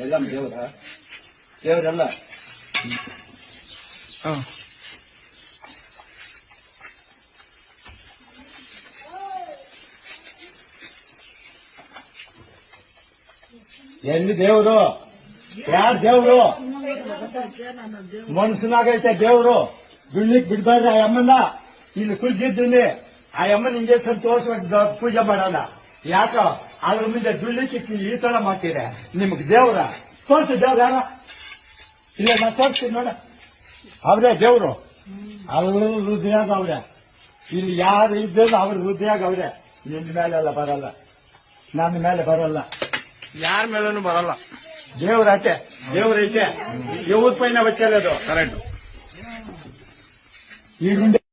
ಎಲ್ಲ ದೇವರ. ದೇವರೆಲ್ಲ. ಹಾ. ಎಲ್ಲಿ ದೇವರು? ಯಾರ್ ದೇವ್ರು? ಮನಸ್ಸಿನಾಗೈತೆ ದೇವ್ರು. ಬೀಳ್ಲಿಕ್ ಬಿಡ್ಬಾರ್ದು ಆ ಅಮ್ಮನ ಇಲ್ಲಿ ಕುಳಿತಿದ್ದೀನಿ ಆ ಅಮ್ಮನ ಇಂಜೆಕ್ಷನ್ ಸಂತೋಷವಾಗಿ ಪೂಜೆ ಮಾಡೋಣ ಯಾಕ? ಅದ್ರ ಮುಂದೆ ದುಳ್ಳಿಕ್ಕೆ ಈ ತರ ಮಾಡ್ತೀರ. ನಿಮ್ಗೆ ದೇವ್ರ. ತೋರ್ಸಿ ದೇವ್ರ ಯಾರ? ಇಲ್ಲ ನಾ ತೋರಿಸ್ತೀನಿ ನೋಡ. ಅವ್ರೇ ದೇವ್ರು. ಅವರು ಹೃದಯ ಅವ್ರೆ. ಇಲ್ಲಿ ಯಾರು ಇದ್ದೇನೋ ಅವ್ರ ಹೃದಯಾಗ ಅವ್ರೆ. ನಿನ್ನ ಮೇಲೆಲ್ಲ ಬರಲ್ಲ. ನನ್ನ ಮೇಲೆ ಬರಲ್ಲ. ಯಾರ ಮೇಲೂ ಬರಲ್ಲ. ದೇವ್ರಾಚೆ ದೇವ್ರೈತೆ ಇವ್ರ ಪೈನ ಬಚ್ಚಲ್ಲದು ಕರೆಕ್ಟ್ ಈ ಗುಂಡೆ